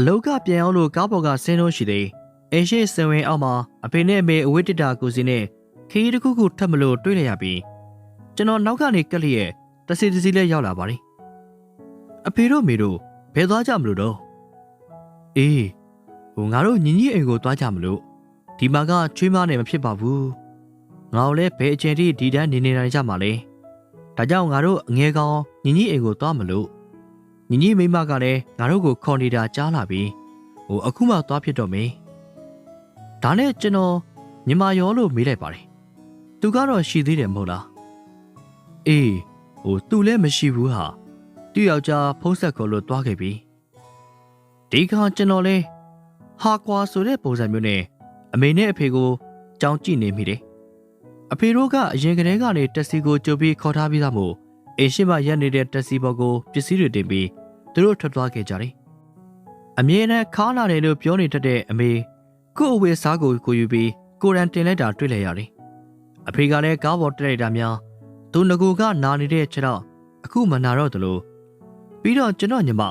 အလောက်ကပြန်အောင်လို့ကားပေါ်ကဆင်းလို့ရှိသေးအိမ်ရှိစင်ဝင်အောက်မှာအဖေနဲ့အမေအဝိတ္တတာကိုစီနဲ့ခရီးတစ်ခုခုထပ်မလို့တွေ့လိုက်ရပြီးကျွန်တော်နောက်ကနေကက်လျက်တစီတစီလေးရောက်လာပါတယ်အဖေတို့မေတို့ဘယ်သွားကြမလို့တော့အေးဟိုငါတို့ညီညီအိမ်ကိုသွားကြမလို့ဒီမှာကချွေးမနဲ့မဖြစ်ပါဘူးငါတို့လည်းဘယ်အချိန်ထိဒီတန်းနေနေနိုင်ကြမှာလဲဒါကြောင့်ငါတို့အငယ်ကောင်ညီညီအိမ်ကိုသွားမလို့ ညီညီမိမကလည်းငါတို့ကိုခေါ်နေတာကြားလာပြီဟိုအခုမှသွားဖြစ်တော့မေးဒါနဲ့ကျွန်တော်ညီမရောလို့မေးလိုက်ပါတယ်သူကတော့ရှိသေးတယ်မဟုတ်လားအေးဟိုသူလည်းမရှိဘူးဟာသူ့ယောက်ျားဖုံးဆက်ခေါ်လို့သွားခဲ့ပြီဒီခါကျွန်တော်လဲဟာကွာဆိုတဲ့ပုံစံမျိုးနဲ့အမေနဲ့အဖေကိုကြောင်းကြည့်နေမိတယ်အဖေတို့ကအရင်ကတည်းကနေတက်စီကိုကြိုပြီးခေါ်ထားပြီးသားမို့အိမ်ရှိမှရက်နေတဲ့တက်စီဘော်ကိုပစ္စည်းတွေတင်ပြီး သူတို့ထွက်သွားခဲ့ကြတယ်။အမြဲတမ်းခါလာတယ်လို့ပြောနေတတ်တဲ့အမေကို့အဝေးစားကိုကိုယူပြီးကိုရန်တင်လိုက်တာတွေ့လိုက်ရတယ်။အဖေကလည်းကားပေါ်တက်လိုက်တာများသူငကိုကနာနေတဲ့ချက်တော့အခုမနာတော့သလိုပြီးတော့ကျွန်တော်ညီမ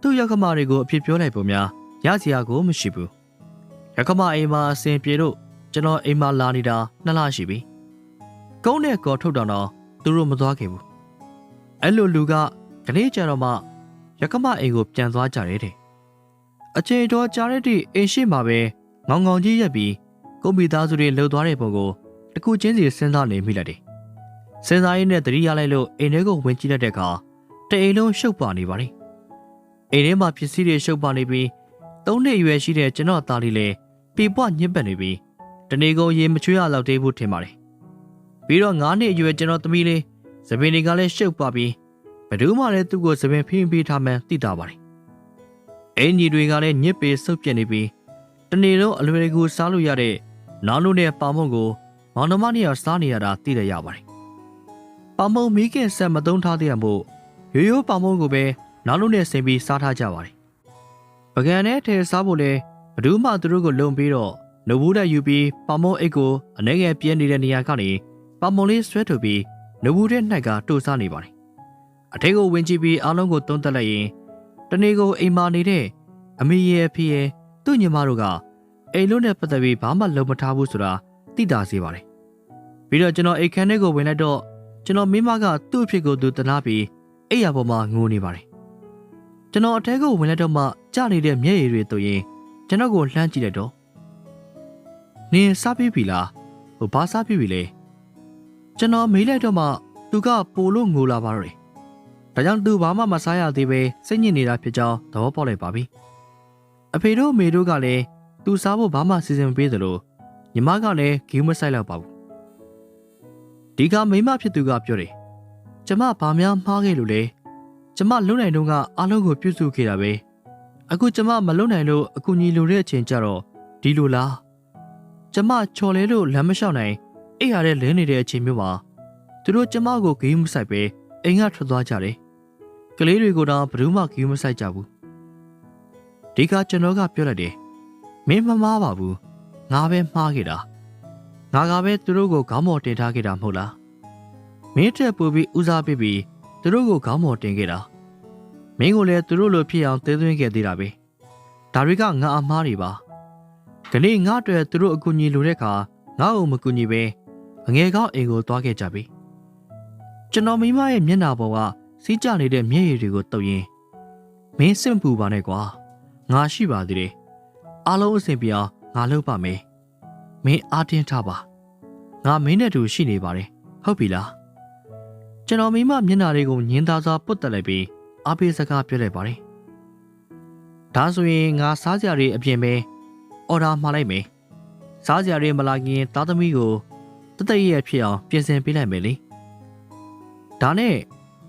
သူ့ရောက်ခမတွေကိုအဖြစ်ပြောလိုက်ပုံများရစီယာကိုမရှိဘူး။ရောက်ခမအိမ်မှာအစဉ်ပြေလို့ကျွန်တော်အိမ်မှာလာနေတာနှစ်လရှိပြီ။ကုန်းနဲ့ကော်ထုတ်တော့တော့သူတို့မသွားခဲ့ဘူး။အဲ့လိုလူကကလေးကြတော့မှ ရကမအိမ်ကိုပြန်သွားကြတယ်တဲ့အချိန်တော်ကြာတဲ့တိအိမ်ရှိမှာပဲငောင်ငောင်ကြီးရက်ပြီးကိုမိသားစုတွေလှုပ်သွားတဲ့ပုံကိုတကူချင်းစီစဉ်းစားနေမိလိုက်တယ်စဉ်းစားရင်းနဲ့သတိရလိုက်လို့အိမ်ထဲကိုဝင်ကြည့်လိုက်တဲ့အခါတအိမ်လုံးရှုပ်ပါနေပါတယ်အိမ်ထဲမှာပစ္စည်းတွေရှုပ်ပါနေပြီးသုံးနှစ်အရွယ်ရှိတဲ့ကျွန်တော်သားလေးလည်းပေပွညှစ်ပတ်နေပြီးတနေကုန်ရေမချွေးရလောက်သေးဘူးထင်ပါတယ်ပြီးတော့9နှစ်အရွယ်ကျွန်တော်သမီးလေးသပင်တွေကလည်းရှုပ်ပါပြီးဘယ် သူမှလည်းသူ့ကိုသပင်ဖိဖိထားမှန်းသိတာပါတယ်။အင်ကြီးတွေကလည်းညစ်ပေဆုပ်ပြက်နေပြီးတနေ့လုံးအလွယ်တကူစားလို့ရတဲ့နောင်လို့နဲ့ပါမုံကိုမောင်နှမနှစ်ယောက်စားနေရတာသိရရပါတယ်။ပါမုံမိခင်ဆက်မသုံးထားတဲ့မို့ရိုးရိုးပါမုံကိုပဲနောင်လို့နဲ့ဆင်ပြီးစားထားကြပါတယ်။ပကံနဲ့ထဲစားဖို့လဲဘယ်သူမှသူတို့ကိုလုံပြီးတော့နှုတ်ဘူးတက်ယူပြီးပါမုံအိတ်ကိုအနေငယ်ပြင်းနေတဲ့နေရာကနေပါမုံလေးဆွဲထုတ်ပြီးနှုတ်ဘူးတဲ့နှိုက်ကတို့စားနေပါတယ် အထက်ကိုဝင်ကြည့်ပြီးအားလုံးကိုသုံးသပ်လိုက်ရင်တနေ့ကိုအိမ်မာနေတဲ့အမေရဲ့ဖေရဲ့သူ့ညီမတို့ကအိမ်လုံးနဲ့ပတ်သက်ပြီးဘာမှလုပ်မထားဘူးဆိုတာသိတာစေပါတယ်။ပြီးတော့ကျွန်တော်အိမ်ခန်းထဲကိုဝင်လိုက်တော့ကျွန်တော်မိမကသူ့အဖြစ်ကိုသူတနာပြီးအိမ်ရပေါ်မှာငိုနေပါတယ်။ကျွန်တော်အထက်ကိုဝင်လိုက်တော့မှကြာနေတဲ့မျက်ရည်တွေတို့ရင်ကျွန်တော်ကိုလှမ်းကြည့်လိုက်တော့နင်စားပြီးပြီလားဟိုဘာစားပြီးပြီလဲကျွန်တော်မေးလိုက်တော့မှသူကပိုလို့ငိုလာပါတော့တယ် ဒါကြောင့်သူဘာမှမစားရသေးပဲစိတ်ညစ်နေတာဖြစ်ကြောင်းသဘောပေါက်လိုက်ပါပြီ။အဖေတို့အမေတို့ကလည်းသူစားဖို့ဘာမှစီစဉ်မပေးသလိုညီမကလည်းဂီးမဆိုင်တော့ပါဘူး။ဒီကမိမဖြစ်သူကပြောတယ်။ကျမဘာများမှားခဲ့လို့လဲ။ကျမလုံနိုင်တော့ကအားလုံးကိုပြုစုခဲ့တာပဲ။အခုကျမမလုံနိုင်လို့အကူညီလိုတဲ့အချိန်ကျတော့ဒီလိုလား။ကျမချော်လဲလို့လမ်းမလျှောက်နိုင်အိပ်ရတဲ့လဲနေတဲ့အချိန်မျိုးမှာသူတို့ကျမကိုဂီးမဆိုင်ပဲအိမ်ကထွက်သွားကြတယ်။ ကလေးတွေကိုတော့ဘယ်သူမှဂီးမဆိုင်ကြဘူး။ဒီကကျွန်တော်ကပြောလိုက်တယ်။မင်းမမားပါဘူး။ငါပဲမှားခဲ့တာ။ငါကပဲသူတို့ကိုခေါင်းမော်တင်ထားခဲ့တာမဟုတ်လား။မင်းတက်ပူပြီးဦးစားပေးပြီးသူတို့ကိုခေါင်းမော်တင်ခဲ့တာ။မင်းကိုလည်းသူတို့လိုဖြစ်အောင်သင်းသွင်းခဲ့သေးတာပဲ။ဒါတွေကငါအမားတွေပါ။ကနေ့ငါအတွက်သူတို့အကူအညီလိုတဲ့အခါငါ့ကိုမကူညီပဲအငယ်ကောင်းအိမ်ကိုသွားခဲ့ကြပြီ။ကျွန်တော်မိမရဲ့မျက်နှာပေါ်က စီးကြနေတဲ့မျက်ရည်တွေကိုတုပ်ရင်းမင်းစိတ်မပူပါနဲ့ကွာငါရှိပါသေးတယ်အားလုံးအဆင်ပြေအောင်ငါလုပ်ပါမယ်မင်းအားတင်းထားပါငါမင်းနဲ့တူရှိနေပါတယ်ဟုတ်ပြီလားကျွန်တော်မိမမျက်နှာလေးကိုညင်သာစွာပုတ်တက်လိုက်ပြီးအားပေးစကားပြောလိုက်ပါတယ်ဒါဆိုရင်ငါစားကြရည်အပြင်ပဲအော်ဒါမှာလိုက်မယ်စားကြရည်မလာခင်သားသမီးကိုတသက်ရဖြစ်အောင်ပြင်ဆင်ပေးလိုက်မယ်လေဒါနဲ့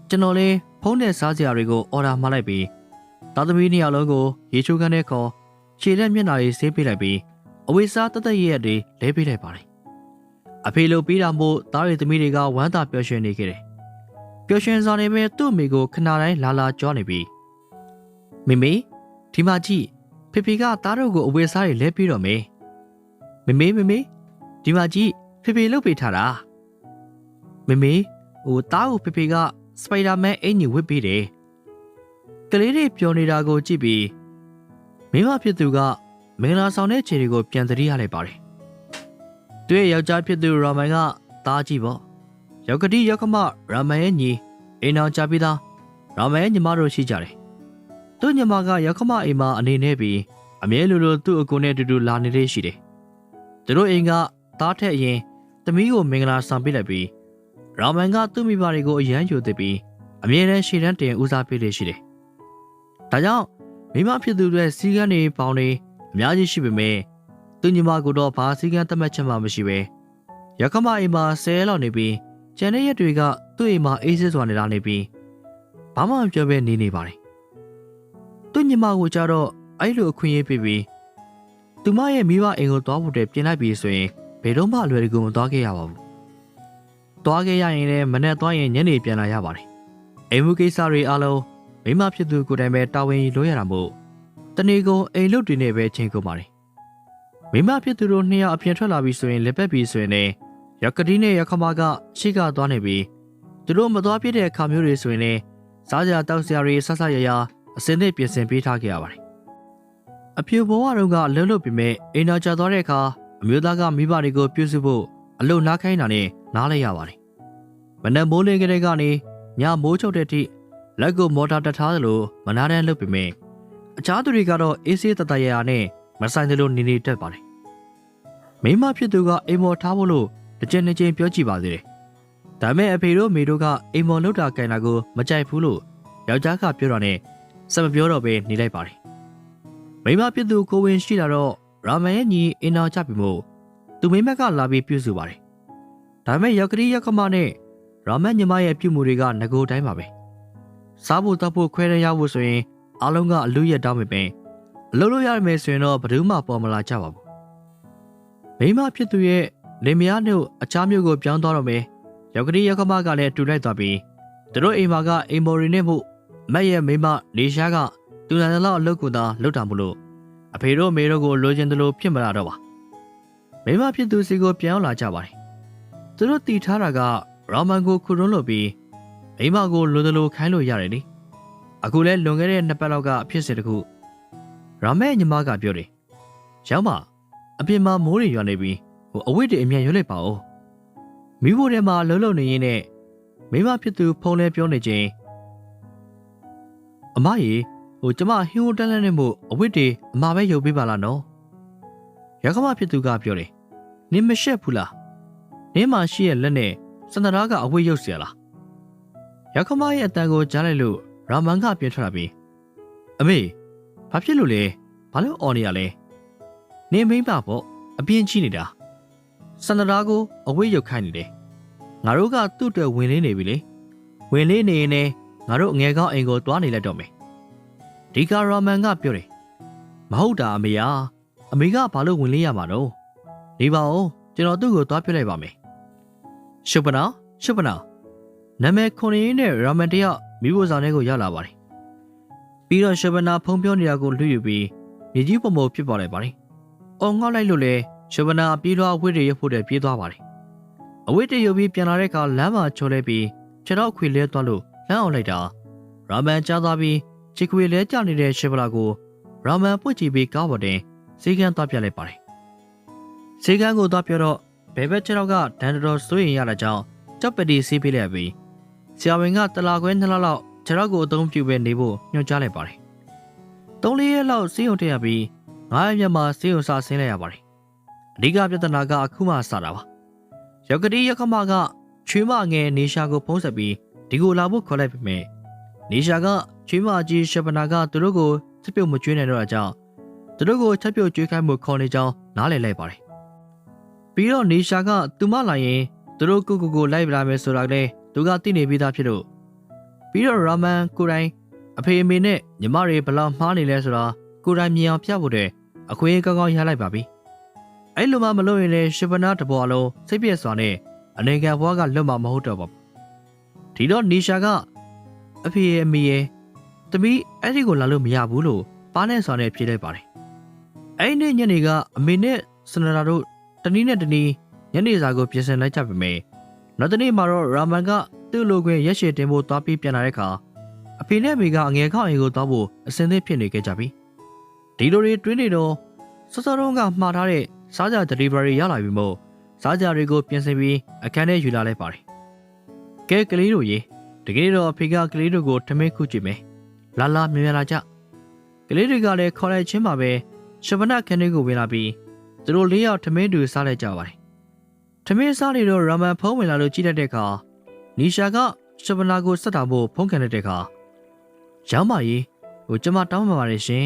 ကျွန်တော်လည်းဖုန်းနဲ့စားစရာတွေကိုအော်ဒါမှာလိုက်ပြီးသားသမီးနှစ်ယောက်လုံးကိုရေချိုးခန်းထဲခေါ်ခြေလက်မျက်နှာတွေဆေးပေးလိုက်ပြီးအဝိစားတသက်ရက်တွေလဲပေးလိုက်ပါတယ်။အဖေလိုပေးတာမို့သားရီသမီးတွေကဝမ်းသာပျော်ရွှင်နေခဲ့တယ်။ပျော်ရွှင်စွာနေပဲသူ့အမေကိုခဏတိုင်းလာလာကြွားနေပြီးမိမိဒီမှာကြည့်ဖေဖေကသားတို့ကိုအဝိစားတွေလဲပေးတော့မယ်။မိမိမိမိဒီမှာကြည့်ဖေဖေလှုပ်ပေးထားတာ။မိမိဟိုသားကိုဖေဖေက စပိုင်ဒါမန်အင်ကြီးဝစ်ပေးတယ်။ကလေးတွေပျော်နေတာကိုကြည့်ပြီးမိမဖြစ်သူကမင်္ဂလာဆောင်တဲ့ခြေတွေကိုပြန်သတိရလိုက်ပါတယ်သူရဲ့ယောက်ျားဖြစ်သူရာမန်ကသားကြီးပေါ့ယောက်ကတိယောက်ကမရာမန်ရဲ့ညီအိမ်အောင်ကြပြီးသားရာမန်ရဲ့ညီမတို့ရှိကြတယ်သူ့ညီမကယောက်ကမအိမ်မှာအနေနဲ့ပြီးအမြဲလိုလိုသူ့အကူနဲ့အတူတူလာနေလေးရှိတယ်သူတို့အိမ်ကသားထက်အရင်သမီးကိုမင်္ဂလာဆောင်ပေးလိုက်ပြီး ရာမန်ကသူ့မိဘတွေကိုအရန်ယူသိပြီးအမြဲတမ်းရှေ့တန်းတင်ဦးစားပေးလေးရှိတယ်ဒါကြောင့်မိမဖြစ်သူတွေစီကန်းတွေပေါင်းနေအများကြီးရှိပေမဲ့သူညီမကတော့ဘာစီကန်းသတ်မှတ်ချက်မှမရှိပဲရခမအိမ်မှာဆဲလောက်နေပြီးကျန်တဲ့ရက်တွေကသူ့အိမ်မှာအေးစစ်စွာနေလာနေပြီးဘာမှမပြောဘဲနေနေပါတယ်သူညီမကိုကြတော့အဲ့လိုအခွင့်အရေးပေးပြီးသူမရဲ့မိဘအိမ်ကိုသွားဖို့တည်းပြင်လိုက်ပြီးဆိုရင်ဘယ်တော့မှအလွယ်တကူမသွားခဲ့ရပါဘူး သွားခဲ့ရရင်လည်းမနေ့သွားရင်ညနေပြန်လာရပါတယ်အိမ်မှုကိစ္စတွေအားလုံးမိမဖြစ်သူကိုယ်တိုင်ပဲတာဝန်ယူလို့ရတာမို့တနေ့ကုန်အိမ်လုတ်တွေနဲ့ပဲချိန်ကုန်ပါတယ်မိမဖြစ်သူတို့နှစ်ယောက်အပြင်ထွက်လာပြီးဆိုရင်လက်ပတ်ပြီးဆိုရင်လည်းရကတိနဲ့ရခမကရှိကသွားနေပြီးသူတို့မသွားပြတဲ့အခါမျိုးတွေဆိုရင်လည်းစားကြတောက်စရာတွေဆဆရရအစင်းနဲ့ပြင်ဆင်ပေးထားခဲ့ရပါတယ်အဖြူဘဝတုန်းကအလုံးလုံးပြီးမဲ့အိမ်တော်ကျသွားတဲ့အခါအမျိုးသားကမိဘတွေကိုပြုစုဖို့အလုံနားခိုင်းတာနဲ့ နားလိုက်ရပါတယ်မနက်မိုးလင်းကလေးကနေညမိုးချုပ်တဲ့အထိလက်ကိုမော်တာတထားသလိုမနာတန်းလုပ်ပြီးမဲ့အခြားသူတွေကတော့အေးဆေးတတရရနဲ့မဆိုင်သလိုနေနေတတ်ပါတယ်မိမဖြစ်သူကအိမ်မော်ထားဖို့လို့တစ်ကြိမ်နှစ်ကြိမ်ပြောကြည့်ပါသေးတယ်ဒါပေမဲ့အဖေတို့မေတို့ကအိမ်မော်လောက်တာကန်တာကိုမကြိုက်ဘူးလို့ယောက်ျားကပြောတာနဲ့စမပြောတော့ပဲနေလိုက်ပါတယ်မိမဖြစ်သူကိုဝင်ရှိလာတော့ရာမန်ရဲ့ညီအင်နာချပြီမို့သူမိမကလာပြီးပြုစုပါတယ် ဒါပေမဲ့ယောက်ကလေးယောက်ကမနဲ့ရာမန်ညီမရဲ့ပြုမှုတွေကငကိုတိုင်းပါပဲစားဖို့တောက်ဖို့ခွဲရရဖို့ဆိုရင်အားလုံးကအလူရက်တောင်းပေပင်အလုပ်လုပ်ရမယ်ဆိုရင်တော့ဘယ်သူမှပေါ်မလာကြပါဘူးမိမဖြစ်သူရဲ့လင်မယားတို့အခြားမျိုးကိုပြောင်းသွားတော့မယ်ယောက်ကလေးယောက်ကမကလည်းတူလိုက်သွားပြီးသူတို့အိမ်မှာကအိမ်မော်ရီနဲ့မှုမက်ရဲ့မိမလေရှားကသူနိုင်တဲ့လောက်အလုပ်ကိုသာလုပ်တာမလို့အဖေတို့မေတို့ကိုလိုချင်တယ်လို့ဖြစ်မလာတော့ပါမိမဖြစ်သူစီကိုပြန်ရောက်လာကြပါတယ် သူတို့တီထားတာကရာမန်ကိုခုတွန်းလို့ပြီးမိမကိုလိုတယ်လို့ခိုင်းလို့ရတယ်လေအခုလဲလွန်ခဲ့တဲ့နှစ်ပတ်လောက်ကဖြစ်စဉ်တခုရာမဲညီမကပြောတယ်ရောက်မအပြင်မှာမိုးတွေရွာနေပြီးဟိုအဝိတ္တအမြန်ရွလိုက်ပါဦးမိဖို့ထဲမှာလှုပ်လှုပ်နေရင်းနဲ့မိမဖြစ်သူဖုန်းလဲပြောနေချင်းအမကြီးဟိုကျမဟင်းဟိုတန်းလန်းနေမို့အဝိတ္တေအမပဲရုပ်ပေးပါလားနော်ရခမဖြစ်သူကပြောတယ်နင်းမရှက်ဘူးလား နင်းမရှိရဲ့လက်နဲ့စန္ဒရာကအဝိတ်ရုပ်เสียလားရခမရဲ့အတန်ကိုကြားလိုက်လို့ရာမန်ကပြန်ထွက်လာပြီးအမေဘာဖြစ်လို့လဲဘာလို့អော်နေရလဲနင်းမိမ့်ပါပေါ့အပြင်းကြီးနေတာစန္ဒရာကိုအဝိတ်ရုပ်ခိုင်းနေတယ်ငါတို့ကသူ့အတွက်ဝင်လေးနေပြီလေဝင်လေးနေရင်လည်းငါတို့အငယ်ကောင်းအိမ်ကိုတွားနေလိုက်တော့မယ်ဒီကာရာမန်ကပြောတယ်မဟုတ်တာအမေယာအမေကဘာလို့ဝင်လေးရမှာတော့နေပါဦးကျွန်တော်သူ့ကိုတွားပြလိုက်ပါမယ် ရှုပ်ပနာရှုပ်ပနာနာမည်ခွန်ရင်းနဲ့ရာမန်တယောက်မိဖို့ဆောင်ထဲကိုရောက်လာပါတယ်ပြီးတော့ရှုပ်ပနာဖုံးပြောနေတာကိုလွှတ်ယူပြီးမြေကြီးပုံပုံဖြစ်ပေါ်လိုက်ပါတယ်အော်ငေါက်လိုက်လို့လေရှုပ်ပနာပြေးသွားအဝိတ္တရဖို့တဲ့ပြေးသွားပါတယ်အဝိတ္တရပြီးပြန်လာတဲ့အခါလမ်းမှာချော်လဲပြီးခြေတော့ခွေလဲသွားလို့လမ်းအောင်လိုက်တာရာမန်ကြားသွားပြီးချီခွေလဲကျနေတဲ့ရှေဗလာကိုရာမန်ပွင့်ချပြီးကားပေါ်တင်စေကန်းသွားပြလိုက်ပါတယ်စေကန်းကိုသွားပြတော့ ဘဲဘက်ခြေတော့ကဒန်တော်စိုးရင်ရတာကြောင့်ကြောက်ပတီစီးပေးလိုက်ပြီးဆရာဝန်ကတလာခွဲနှစ်လလောက်ခြေတော့ကိုအသုံးပြုပဲနေဖို့ညွှန်ကြားလိုက်ပါတယ်သုံးလေးရက်လောက်စေးုံတက်ရပြီးငါးရက်မှစေးုံစာဆင်းလိုက်ရပါတယ်အဓိကပြဿနာကအခုမှစတာပါယောက်ကတိယက္ခမကချွေးမငယ်နေရှာကိုဖုံးဆက်ပြီးဒီကိုလာဖို့ခေါ်လိုက်ပေမဲ့နေရှာကချွေးမကြီးရှပနာကသူတို့ကိုချက်ပြုတ်မကျွေးနိုင်တော့တာကြောင့်သူတို့ကိုချက်ပြုတ်ကျွေးခိုင်းမှုခေါ်နေကြောင်းနားလည်လိုက်ပါတယ် ပြီးတော့နေရှာကသူမလာရင်သူတို့ကိုကိုကိုလိုက်လာမယ်ဆိုတာကလည်းသူကသိနေပြီးသားဖြစ်လို့ပြီးတော့ရာမန်ကိုတိုင်အဖေအမေနဲ့ညီမတွေဘလောက်မှားနေလဲဆိုတာကိုတိုင်မြင်အောင်ပြဖို့တဲ့အခွင့်အရေးကောင်းကောင်းရလိုက်ပါပြီအဲ့လိုမှမလုပ်ရင်လည်းရှပနာတဘောအလုံးစိတ်ပြည့်စွာနဲ့အနေခံဘွားကလွတ်မှာမဟုတ်တော့ပါဘူးဒီတော့နီရှာကအဖေရဲ့အမေရဲ့သမီးအဲ့ဒီကိုလာလို့မရဘူးလို့ပါနဲ့စွာနဲ့ဖြေလိုက်ပါတယ်အဲ့ဒီနေ့ညနေကအမေနဲ့စနရာတို့ တနည်းနဲ့တနည်းညနေစာကိုပြင်ဆင်လိုက်ကြပေမယ့်နောက်တနေ့မှာတော့ရာမန်ကသူ့လိုခွင့်ရက်ရှည်တင်ဖို့သွားပြီးပြန်လာတဲ့အခါအဖေနဲ့အမေကအငယ်ခေါအိမ်ကိုသွားဖို့အစင်းသင့်ဖြစ်နေကြပြီဒီလိုတွေတွင်းနေတော့စောစောတုန်းကမှားထားတဲ့စားကြ delivery ရလာပြီမို့စားကြတွေကိုပြင်ဆင်ပြီးအခန်းထဲယူလာလိုက်ပါတယ်ကဲကလေးတို့ရေတကယ်တော့အဖေကကလေးတို့ကိုထမင်းခုကြည့်မယ်လာလာမြန်မြန်လာကြကလေးတွေကလည်းခေါ်လိုက်ချင်းပါပဲရှပနခန်းလေးကိုဝင်လာပြီး သူတို့လေးယောက်ထမင်းတူစားလိုက်ကြပါတယ်ထမင်းစားနေတော့ရာမန်ဖုံးဝင်လာလို့ကြည့်တတ်တဲ့အခါနီရှာကရှပနာကိုစက်တာဖို့ဖုံးကန်တဲ့အခါရောင်းပါကြီးဟိုကျမတောင်းပန်ပါတယ်ရှင်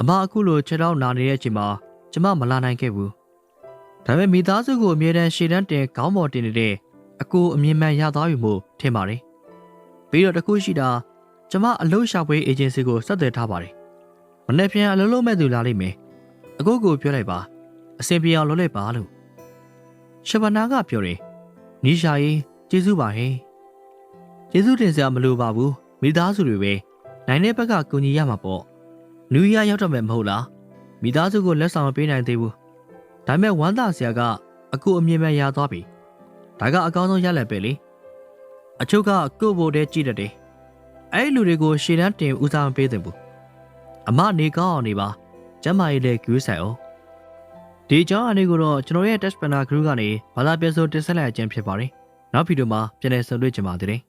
အမအခုလိုခြေထောက်နာနေတဲ့အချိန်မှာကျမမလာနိုင်ခဲ့ဘူးဒါပေမဲ့မိသားစုကိုအမြဲတမ်းရှေ့တန်းတင်ခေါင်းပေါ်တင်နေတဲ့အကူအမြင်မှန်ရသွားပြီမို့ထင်ပါတယ်ပြီးတော့တခုရှိတာကျမအလုပ်ရှာဖွေအေဂျင်စီကိုဆက်သွယ်ထားပါတယ်မနေ့ပြန်အလုပ်လုပ်မဲ့သူလာလိမ့်မယ်အခုကိုပြောလိုက်ပါ အဆင်ပြေအောင်လုပ်လိုက်ပါလို့ရှပနာကပြောတယ်နီရှာကြီးကျေးဇူးပါဟဲ့ကျေးဇူးတင်စရာမလိုပါဘူးမိသားစုတွေပဲနိုင်တဲ့ဘက်ကကူညီရမှာပေါ့နူရီယာရောက်တော့မယ်မဟုတ်လားမိသားစုကိုလက်ဆောင်မပေးနိုင်သေးဘူးဒါပေမဲ့ဝမ်းသာစရာကအကူအမြင်မှန်ရသွားပြီဒါကအကောင်းဆုံးရလက်ပဲလေအချုပ်ကကို့ဘိုတဲကြည့်တတ်တယ်အဲ့ဒီလူတွေကိုရှေ့တန်းတင်ဦးစားမပေးသင့်ဘူးအမနေကောင်းအောင်နေပါကျမ်းမာရေးလည်းကျူးဆိုင်အောင် ဒီအကြောင်းအနေကိုတော့ကျွန်တော်ရဲ့ test panel group ကနေဘာသာပြန်ဆိုတင်ဆက်လိုက်ခြင်းဖြစ်ပါတယ်နောက်ဗီဒီယိုမှာပြန်လည်ဆုံတွေ့ကြပါသေးတယ်